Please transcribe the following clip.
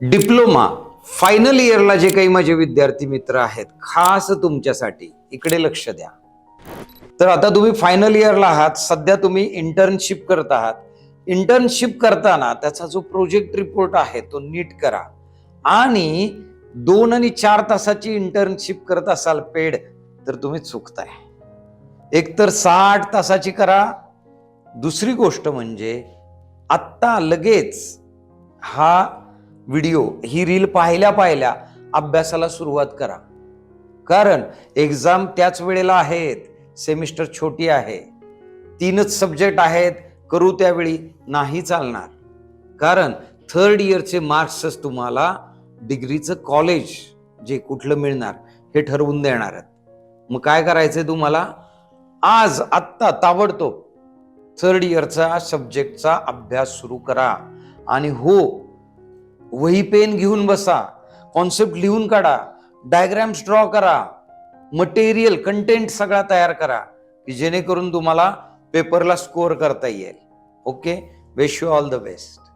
Diploma final इयरला जे काही माझे विद्यार्थी मित्र आहेत खास तुमच्यासाठी इकडे लक्ष द्या. तर आता तुम्ही फायनल इयरला आहात सध्या तुम्ही इंटर्नशिप करत आहात. इंटर्नशिप करताना त्याचा जो प्रोजेक्ट रिपोर्ट आहे तो नीट करा. आणि दोन आणि चार तासाची इंटर्नशिप करत असाल पेड तर तुम्ही चुकताय. एकतर साठ तासाची करा. दुसरी गोष्ट म्हणजे आत्ता लगेच हा व्हिडिओ ही रील पाहिल्या पाहिल्या अभ्यासाला सुरुवात करा. कारण एक्झाम त्याच वेळेला आहेत सेमिस्टर छोटी आहे. तीनच सब्जेक्ट आहेत करू त्यावेळी नाही चालणार. कारण थर्ड इयरचे मार्क्सच तुम्हाला डिग्रीचं कॉलेज जे कुठलं मिळणार हे ठरवून देणार आहेत. मग काय करायचंय तुम्हाला? आज आत्ता ताबडतोब थर्ड इयरचा सब्जेक्टचा अभ्यास सुरू करा. आणि हो वही पेन घेऊन बसा कॉन्सेप्ट लिहून काढा डायग्राम्स ड्रॉ करा मटेरियल कंटेंट सगळा तयार करा की जेणेकरून तुम्हाला पेपरला स्कोअर करता येईल. Okay wish you all the best